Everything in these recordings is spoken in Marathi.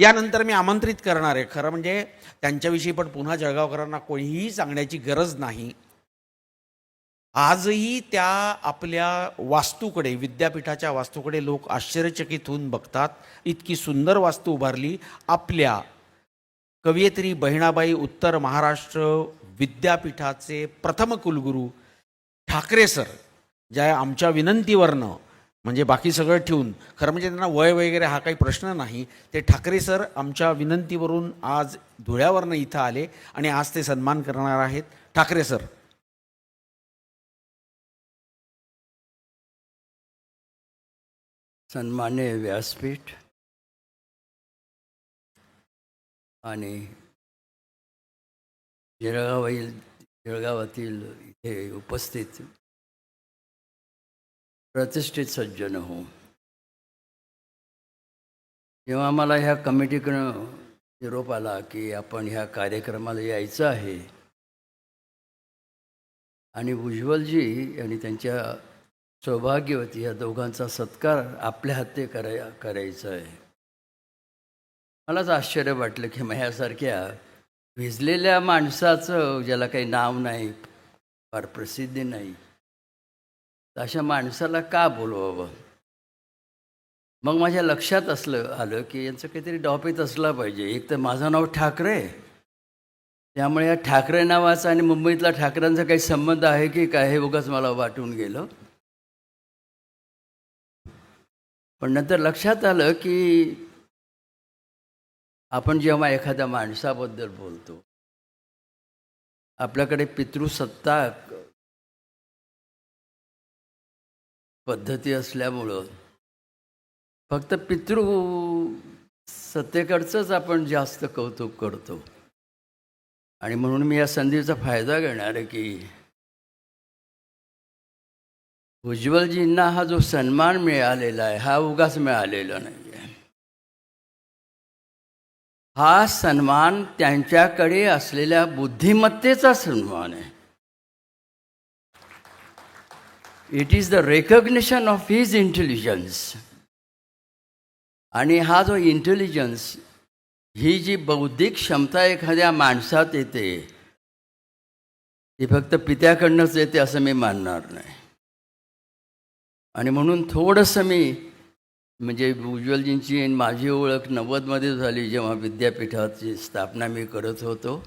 यानंतर मी आमंत्रित करणार आहे. खरं म्हणजे त्यांच्याविषयी पण पुन्हा जळगावकरांना कोणीही सांगण्याची गरज नाही. आजही त्या आपल्या वास्तूकडे विद्यापीठाच्या वास्तूकडे लोक आश्चर्यचकित होऊन बघतात. इतकी सुंदर वास्तू उभारली. आपल्या कवयित्री बहिणाबाई उत्तर महाराष्ट्र विद्यापीठाचे प्रथम कुलगुरू ठाकरे सर ज्या आमच्या विनंतीवरनं म्हणजे बाकी सगळं ठेवून. खरं म्हणजे त्यांना वय वगैरे हा काही प्रश्न नाही. ते ठाकरे सर आमच्या विनंतीवरून आज धुळ्यावरनं इथं आले आणि आज ते सन्मान करणार आहेत. ठाकरे सर. सन्मान्य व्यासपीठ आणि जळगाव जळगावातील इथे उपस्थित प्रतिष्ठित सज्जन हो. जेव्हा मला ह्या कमिटीकडं निरोप आला की आपण ह्या कार्यक्रमाला यायचं आहे. आणि उज्ज्वलजी आणि त्यांच्या सौभाग्यवती या दोघांचा सत्कार आपल्या हाते कराय करायचा आहे. मलाच आश्चर्य वाटलं की माझ्यासारख्या भिजलेल्या माणसाचं ज्याला काही नाव नाही फार प्रसिद्धी नाही अशा माणसाला का बोलवावं? मग माझ्या लक्षात असलं आलं की यांचं काहीतरी डॉपीत असला पाहिजे. एक तर माझं नाव ठाकरे. त्यामुळे या ठाकरे नावाचा आणि मुंबईतला ठाकरेंचा काही संबंध आहे की काय हे उगाच मला वाटून गेलं. पण नंतर लक्षात आलं की आपण जेव्हा एखाद्या माणसाबद्दल बोलतो आपल्याकडे पितृसत्ताक पद्धती असल्यामुळं फक्त पितृ सत्तेकडचंच आपण जास्त कौतुक करतो. आणि म्हणून मी या संधीचा फायदा घेणार आहे की उज्ज्वलजींना हा जो सन्मान मिळालेला आहे हा उगाच मिळालेला नाही आहे हा सन्मान त्यांच्याकडे असलेल्या बुद्धिमत्तेचा सन्मान आहे. It is the recognition of his intelligence आणि हा जो इंटेलिजन्स ही जी बौद्धिक क्षमता एखाद्या माणसात येते ती फक्त पित्याकडनंच येते असं मी मानणार नाही. आणि म्हणून थोडंसं मी म्हणजे उज्ज्वलजींची आणि माझी ओळख नव्वदमध्ये झाली जेव्हा विद्यापीठाची स्थापना मी करत होतो.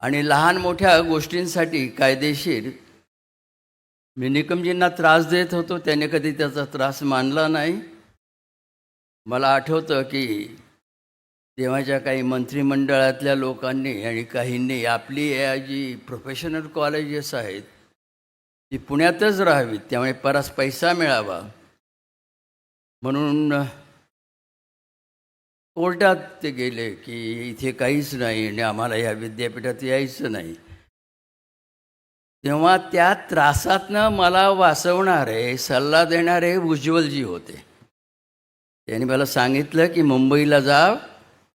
आणि लहान मोठ्या गोष्टींसाठी कायदेशीर मी निकमजींना त्रास देत होतो त्याने कधी त्याचा त्रास मानला नाही. मला आठवतं की तेव्हाच्या काही मंत्रिमंडळातल्या लोकांनी आणि काहींनी आपली या जी प्रोफेशनल कॉलेजेस आहेत ती पुण्यातच राहावीत त्यामुळे परस पैसा मिळावा. म्हणून कोर्टात ते गेले की इथे काहीच नाही आणि आम्हाला या विद्यापीठात यायचं नाही. तेव्हा त्या त्रासातनं मला वाचवणारे सल्ला देणारे उज्ज्वलजी होते. त्यांनी मला सांगितलं की मुंबईला जा.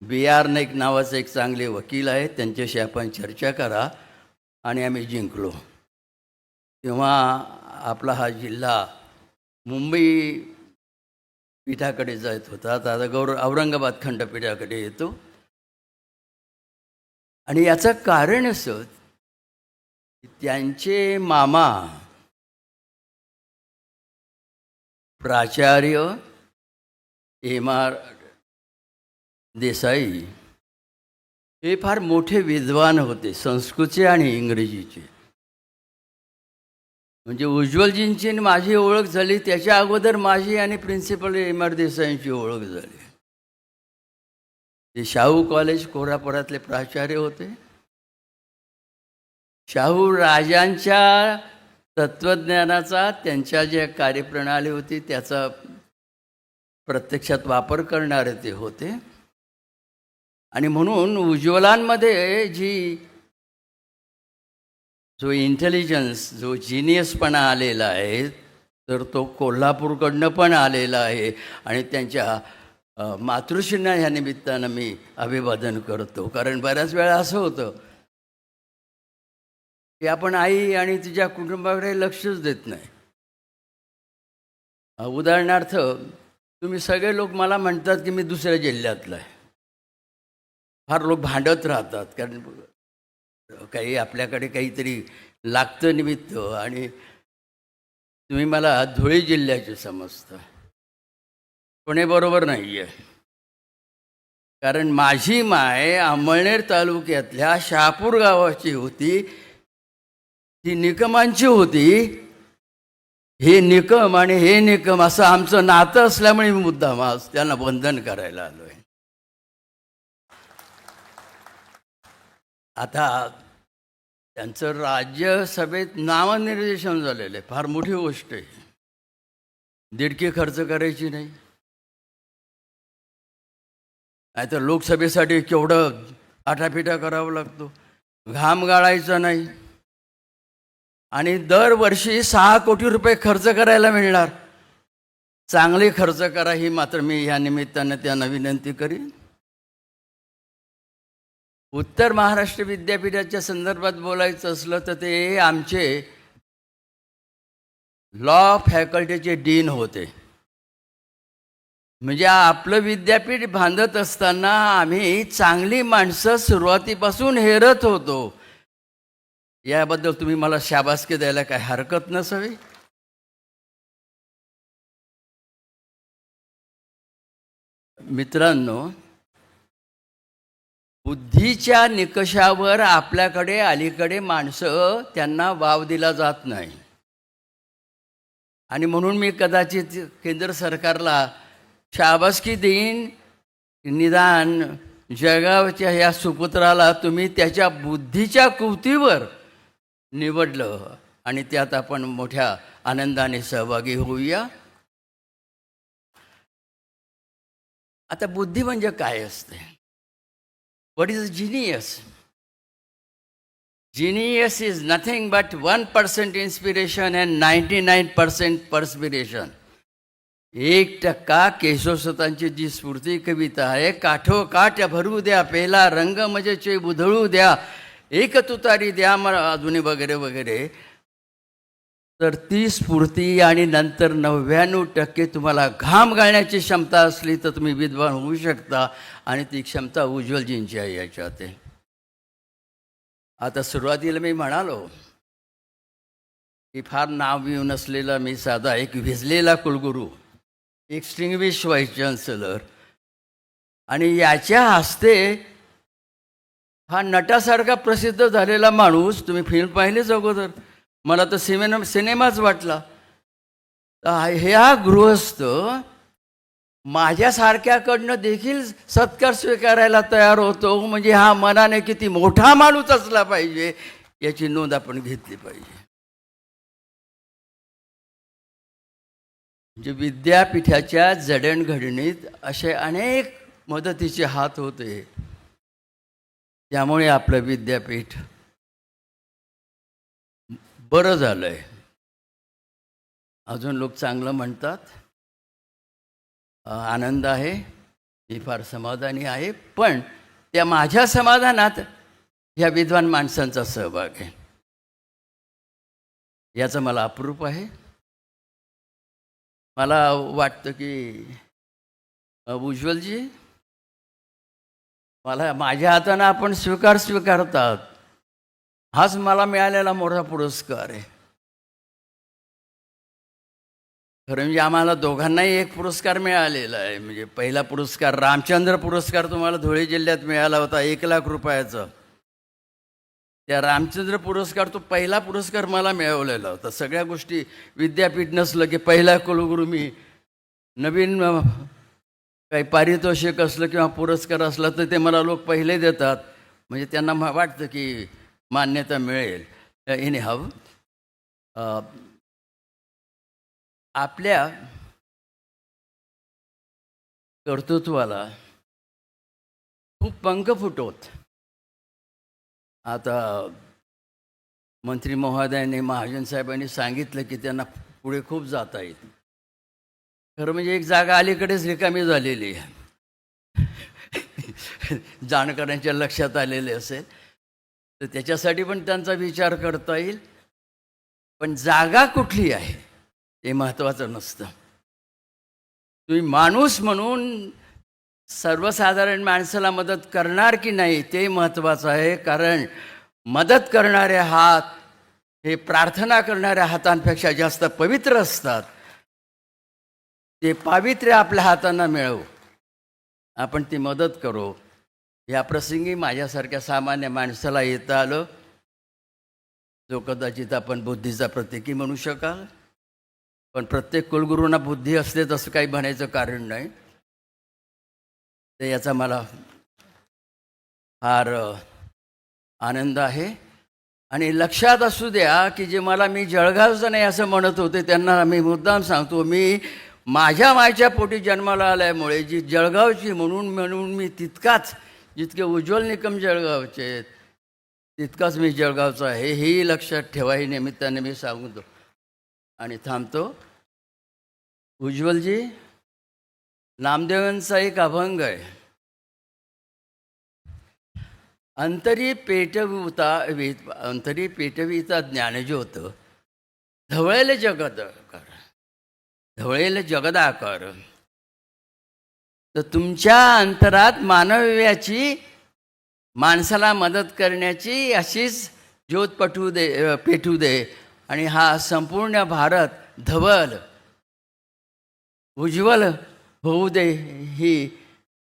बी आर नाईक नावाचे एक चांगले वकील आहेत. त्यांच्याशी आपण चर्चा करा आणि आम्ही जिंकलो. तेव्हा आपला हा जिल्हा मुंबई पीठाकडे जात होता. आता गौर औरंगाबाद खंडपीठाकडे येतो. आणि याचं कारण असं त्यांचे मामा प्राचार्य एम आर देसाई हे फार मोठे विद्वान होते संस्कृतचे आणि इंग्रजीचे. म्हणजे उज्ज्वलजींची आणि माझी ओळख झाली त्याच्या अगोदर माझी आणि प्रिन्सिपल एम आर देसाईंची ओळख झाली. ते शाहू कॉलेज कोरापुरातले प्राचार्य होते. शाहू राजांच्या तत्त्वज्ञानाचा त्यांच्या ज्या कार्यप्रणाली होती त्याचा प्रत्यक्षात वापर करणारे ते होते. आणि म्हणून उज्ज्वलांमध्ये जी जो इंटेलिजन्स जो जिनियसपणा आलेला आहे तर तो कोल्हापूरकडनं पण आलेला आहे. आणि त्यांच्या अ, मातृश्रींना ह्या निमित्तानं मी अभिवादन करतो. कारण बऱ्याच वेळा असं होतं की आपण आई आणि तिच्या कुटुंबाकडे लक्षच देत नाही. उदाहरणार्थ तुम्ही सगळे लोक मला म्हणतात की मी दुसऱ्या जिल्ह्यातला आहे. फार लोक भांडत राहतात कारण काही आपल्याकडे काहीतरी लागतं निमित्त आणि तुम्ही मला धुळे जिल्ह्याचे समजता. पण हे बरोबर नाही आहे कारण माझी माय अमळनेर तालुक्यातल्या शहापूर गावाची होती. ती निकमांची होती. हे निकम आणि हे निकम असं आमचं नातं असल्यामुळे मी मुद्दाम आज त्यांना बंधन करायला आलोय. आता त्यांचं राज्यसभेत नामनिर्देशन झालेलं आहे. फार मोठी गोष्ट आहे. दीडकी खर्च करायची नाही. नाहीतर लोकसभेसाठी केवढं आठापिठा करावा लागतो. घाम गाळायचा नाही. आणि दरवर्षी सहा कोटी रुपये खर्च करायला मिळणार. चांगले खर्च करा ही मात्र मी या निमित्तानं त्यांना विनंती करीन. उत्तर महाराष्ट्र विद्यापीठाच्या संदर्भात बोलायचं असलं तर ते आमचे लॉ फॅकल्टीचे डीन होते. म्हणजे आपलं विद्यापीठ बांधत असताना आम्ही चांगली माणसं सुरुवातीपासून हेरत होतो. याबद्दल तुम्ही मला शाबासकी द्यायला काय हरकत नसावी? मित्रांनो बुद्धीच्या निकषावर आपल्याकडे अलीकडे माणसं त्यांना वाव दिला जात नाही. आणि म्हणून मी कदाचित केंद्र सरकारला शाबासकी देईन. निदान जळगावच्या या सुपुत्राला तुम्ही त्याच्या बुद्धीच्या कुवतीवर निवडलं आणि त्यात आपण मोठ्या आनंदाने सहभागी होऊया. आता बुद्धी म्हणजे काय असते? What is genius genius is nothing but one percent inspiration and ninety nine percent perspiration एक टक्का केशवसतांची जी स्फूर्ती कविता आहे काठोकाठ भरू द्या पेला रंग मजेचे बुधळू द्या एक तुतारी द्या मला अजूनही वगैरे वगैरे तर ती स्फूर्ती आणि नंतर नव्याण्णव टक्के तुम्हाला घाम घालण्याची क्षमता असली तर तुम्ही विद्वान होऊ शकता आणि ती क्षमता उज्ज्वलजींची आहे याच्यात आहे. आता सुरुवातीला मी म्हणालो की फार नाव येऊ नसलेला मी साधा एक भिजलेला कुलगुरू एक स्ट्रिंगविश व्हाईस चान्सलर आणि याच्या हस्ते हा नटासारखा प्रसिद्ध झालेला माणूस तुम्ही फिल्म पाहिलेच अगोदर. मला तर सिनेमा सिनेमाच वाटला. ह्या गृहस्थ माझ्यासारख्याकडनं देखील सत्कार स्वीकारायला तयार होतो. म्हणजे हा मनाने किती मोठा माणूस असला पाहिजे याची नोंद आपण घेतली पाहिजे. म्हणजे विद्यापीठाच्या जडणघडणीत असे अनेक मदतीचे हात होते. त्यामुळे आपलं विद्यापीठ बरं झालं आहे अजून लोक चांगलं म्हणतात. आनंद आहे. मी फार समाधानी आहे. पण त्या माझ्या समाधानात ह्या विद्वान माणसांचा सहभाग आहे. याचं मला अप्रूप आहे. मला वाटतं की उज्ज्वलजी मला माझ्या हातानं आपण स्वीकार स्वीकारतात. हाच मला मिळालेला मोठा पुरस्कार आहे. खरं म्हणजे आम्हाला दोघांनाही एक पुरस्कार मिळालेला आहे. म्हणजे पहिला पुरस्कार रामचंद्र पुरस्कार तुम्हाला धुळे जिल्ह्यात मिळाला होता एक लाख रुपयाचा. त्या रामचंद्र पुरस्कार तो पहिला पुरस्कार मला मिळवलेला होता. सगळ्या गोष्टी विद्यापीठ नसलं की पहिला कुलगुरू मी नवीन काही पारितोषिक असलं किंवा पुरस्कार असला तर ते मला लोक पहिले देतात. म्हणजे त्यांना म- वाटतं की मान्यता मिळेल. इन हव आपल्या कर्तृत्वाला खूप पंख फुटवत. आता मंत्री महोदयाने महाजन साहेबांनी सांगितलं की त्यांना पुढे खूप जाता येईल. खरं म्हणजे एक जागा अलीकडेच रिकामी झालेली आहे. जाणकारांच्या लक्षात आलेले असेल. तर त्याच्यासाठी पण त्यांचा विचार करता येईल. पण जागा कुठली आहे हे महत्त्वाचं नसतं. तुम्ही माणूस म्हणून सर्वसाधारण माणसाला मदत करणार की नाही ते महत्त्वाचं आहे. कारण मदत करणारे हात हे प्रार्थना करणाऱ्या हातांपेक्षा जास्त पवित्र असतात. ते पावित्र्य आपल्या हातांना मिळवू. आपण ती मदत करू. या प्रसंगी माझ्यासारख्या सामान्य माणसाला येता आलं. जो कदाचित आपण बुद्धीचा प्रतिकी म्हणू शकाल. पण प्रत्येक कुलगुरूंना बुद्धी असते तसं काही म्हणायचं कारण नाही. तर याचा मला फार आनंद आहे. आणि लक्षात असू द्या की जे मला मी जळगावचं नाही असं म्हणत होते त्यांना मी मुद्दाम सांगतो मी माझ्या मायच्या पोटी जन्माला आल्यामुळे जी जळगावची म्हणून म्हणून मी तितकाच जितके उज्ज्वल निकम जळगावचे आहेत तितकाच मी जळगावचा आहे हेही लक्षात ठेवा ही निमित्ताने मी सांगतो. आणि थांबतो. उज्ज्वलजी नामदेवांचा एक अभंग आहे. अंतरी पेटविता अंतरी पेटविता ज्ञानज्योत धवळेल जगदाकर ढवळेल जगदाकर. तर तुमच्या अंतरात मानव्याची माणसाला मदत करण्याची अशीच ज्योत पटवू दे पेटू दे. आणि हा संपूर्ण भारत धवल उज्ज्वल होऊ दे ही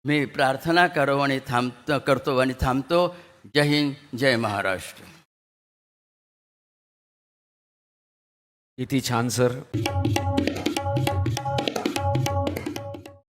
मी प्रार्थना करो आणि थांबतो करतो आणि थांबतो. जय हिंद जय महाराष्ट्र. किती छान सर.